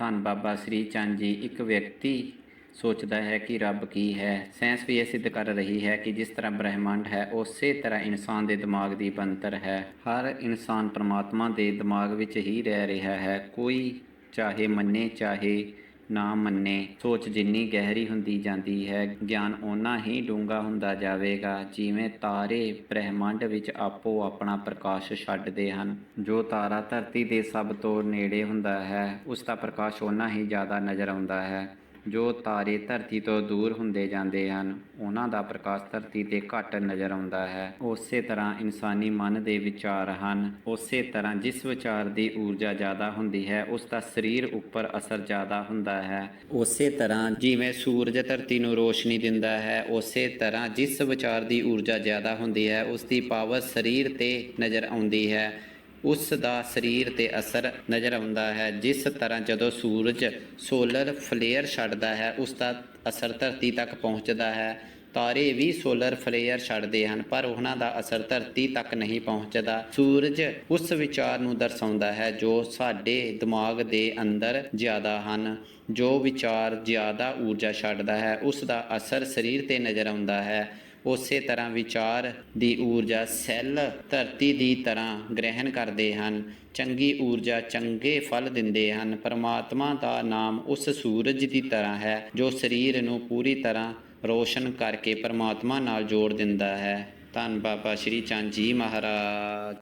ਧੰਨ ਬਾਬਾ ਸ੍ਰੀ ਚੰਦ ਜੀ। ਇੱਕ ਵਿਅਕਤੀ ਸੋਚਦਾ ਹੈ ਕਿ ਰੱਬ ਕੀ ਹੈ। ਸਾਇੰਸ ਵੀ ਇਹ ਸਿੱਧ ਕਰ ਰਹੀ ਹੈ ਕਿ ਜਿਸ ਤਰ੍ਹਾਂ ਬ੍ਰਹਿਮੰਡ ਹੈ, ਉਸੇ ਤਰ੍ਹਾਂ ਇਨਸਾਨ ਦੇ ਦਿਮਾਗ ਦੀ ਬਣਤਰ ਹੈ। ਹਰ ਇਨਸਾਨ ਪਰਮਾਤਮਾ ਦੇ ਦਿਮਾਗ ਵਿੱਚ ਹੀ ਰਹਿ ਰਿਹਾ ਹੈ। ਕੋਈ ਚਾਹੇ ਮੰਨੇ, ਚਾਹੇ ਨਾ ਮੰਨੇ। ਸੋਚ ਜਿੰਨੀ ਗਹਿਰੀ ਹੁੰਦੀ ਜਾਂਦੀ ਹੈ, ਗਿਆਨ ਓਨਾ ਹੀ ਡੂੰਘਾ ਹੁੰਦਾ ਜਾਵੇਗਾ, ਜਿਵੇਂ ਤਾਰੇ ਬ੍ਰਹਿਮੰਡ ਵਿੱਚ ਆਪੋ ਆਪਣਾ ਪ੍ਰਕਾਸ਼ ਛੱਡਦੇ ਹਨ। ਜੋ ਤਾਰਾ ਧਰਤੀ ਦੇ ਸਭ ਤੋਂ ਨੇੜੇ ਹੁੰਦਾ ਹੈ, ਉਸ ਦਾ ਪ੍ਰਕਾਸ਼ ਓਨਾ ਹੀ ਜ਼ਿਆਦਾ ਨਜ਼ਰ ਆਉਂਦਾ ਹੈ। ਜੋ ਤਾਰੇ ਧਰਤੀ ਤੋਂ ਦੂਰ ਹੁੰਦੇ ਜਾਂਦੇ ਹਨ, ਉਹਨਾਂ ਦਾ ਪ੍ਰਕਾਸ਼ ਧਰਤੀ ਤੇ ਘੱਟ ਨਜ਼ਰ ਆਉਂਦਾ ਹੈ। ਉਸੇ ਤਰ੍ਹਾਂ ਇਨਸਾਨੀ ਮਨ ਦੇ ਵਿਚਾਰ ਹਨ। ਉਸੇ ਤਰ੍ਹਾਂ ਜਿਸ ਵਿਚਾਰ ਦੀ ਊਰਜਾ ਜ਼ਿਆਦਾ ਹੁੰਦੀ ਹੈ, ਉਸ ਦਾ ਸਰੀਰ ਉੱਪਰ ਅਸਰ ਜ਼ਿਆਦਾ ਹੁੰਦਾ ਹੈ। ਉਸੇ ਤਰ੍ਹਾਂ ਜਿਵੇਂ ਸੂਰਜ ਧਰਤੀ ਨੂੰ ਰੋਸ਼ਨੀ ਦਿੰਦਾ ਹੈ, ਉਸੇ ਤਰ੍ਹਾਂ ਜਿਸ ਵਿਚਾਰ ਦੀ ਊਰਜਾ ਜ਼ਿਆਦਾ ਹੁੰਦੀ ਹੈ, ਉਸ ਦੀ ਪਾਵਰ ਸਰੀਰ ਤੇ ਨਜ਼ਰ ਆਉਂਦੀ ਹੈ। ਉਸ ਦਾ ਸਰੀਰ ਤੇ ਅਸਰ ਨਜ਼ਰ ਆਉਂਦਾ ਹੈ। ਜਿਸ ਤਰ੍ਹਾਂ ਜਦੋਂ ਸੂਰਜ ਸੋਲਰ ਫਲੇਅਰ ਛੱਡਦਾ ਹੈ ਉਸ ਦਾ ਅਸਰ ਧਰਤੀ ਤੱਕ ਪਹੁੰਚਦਾ ਹੈ। ਤਾਰੇ ਵੀ ਸੋਲਰ ਫਲੇਅਰ ਛੱਡਦੇ ਹਨ, ਪਰ ਉਹਨਾਂ ਦਾ ਅਸਰ ਧਰਤੀ ਤੱਕ ਨਹੀਂ ਪਹੁੰਚਦਾ। ਸੂਰਜ ਉਸ ਵਿਚਾਰ ਨੂੰ ਦਰਸਾਉਂਦਾ ਹੈ, ਜੋ ਸਾਡੇ ਦਿਮਾਗ ਦੇ ਅੰਦਰ ਜ਼ਿਆਦਾ ਹਨ। ਜੋ ਵਿਚਾਰ ਜ਼ਿਆਦਾ ਊਰਜਾ ਛੱਡਦਾ ਹੈ ਉਸ ਦਾ ਅਸਰ ਸਰੀਰ ਤੇ ਨਜ਼ਰ ਆਉਂਦਾ ਹੈ। ਉਸੇ ਤਰ੍ਹਾਂ ਵਿਚਾਰ ਦੀ ਊਰਜਾ ਸੈੱਲ ਧਰਤੀ ਦੀ ਤਰ੍ਹਾਂ ਗ੍ਰਹਿਣ ਕਰਦੇ ਹਨ। ਚੰਗੀ ਊਰਜਾ ਚੰਗੇ ਫਲ ਦਿੰਦੇ ਹਨ। ਪਰਮਾਤਮਾ ਦਾ ਨਾਮ ਉਸ ਸੂਰਜ ਦੀ ਤਰ੍ਹਾਂ ਹੈ, ਜੋ ਸਰੀਰ ਨੂੰ ਪੂਰੀ ਤਰ੍ਹਾਂ ਰੋਸ਼ਨ ਕਰਕੇ ਪਰਮਾਤਮਾ ਨਾਲ ਜੋੜ ਦਿੰਦਾ ਹੈ। ਧੰਨ ਬਾਬਾ ਸ਼੍ਰੀ ਚੰਦ ਜੀ ਮਹਾਰਾਜ।